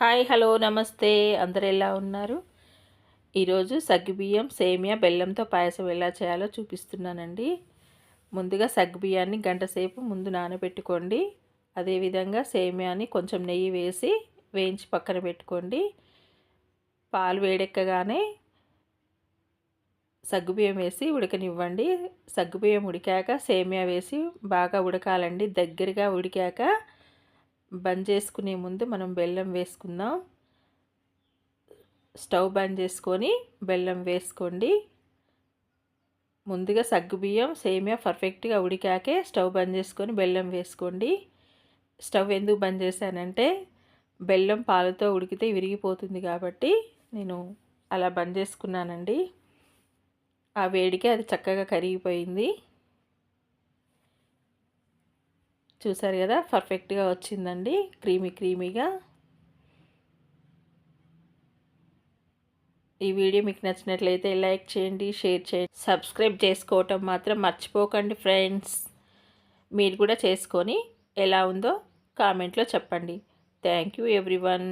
Hi hello నమస్తే. అందరు ఎలా ఉన్నారు? ఈరోజు సగ్గుబియ్యం సేమియా బెల్లంతో పాయసం ఎలా చేయాలో చూపిస్తున్నానండి. ముందుగా సగ్గుబియ్యాన్ని గంట సేపు ముందు నానబెట్టుకోండి. అదేవిధంగా సేమియాని కొంచెం నెయ్యి వేసి వేయించి పక్కన పెట్టుకోండి. పాలు వేడెక్కగానే సగ్గుబియ్యం వేసి ఉడకనివ్వండి. సగ్గుబియ్యం ఉడికాక సేమియా వేసి బాగా ఉడకాలండి. దగ్గరగా ఉడికాక బంద్ చేసుకునే ముందు మనం బెల్లం వేసుకుందాం. స్టవ్ బంద్ చేసుకొని బెల్లం వేసుకోండి. ముందుగా సగ్గుబియ్యం సేమియా పర్ఫెక్ట్గా ఉడికాకే స్టవ్ బంద్ చేసుకొని బెల్లం వేసుకోండి. స్టవ్ ఎందుకు బంద్ చేశానంటే బెల్లం పాలతో ఉడికితే విరిగిపోతుంది కాబట్టి నేను అలా బంద్ చేసుకున్నానండి. ఆ వేడికి అది చక్కగా కరిగిపోయింది. చూసారు కదా? పర్ఫెక్ట్గా వచ్చిందండి. క్రీమీ క్రీమీగా. ఈ వీడియో మీకు నచ్చినట్లయితే లైక్ చేయండి షేర్ చేయండి. సబ్స్క్రైబ్ చేసుకోవటం మాత్రం మర్చిపోకండి ఫ్రెండ్స్. మీరు కూడా చేసుకొని ఎలా ఉందో కామెంట్లో చెప్పండి. Thank you everyone.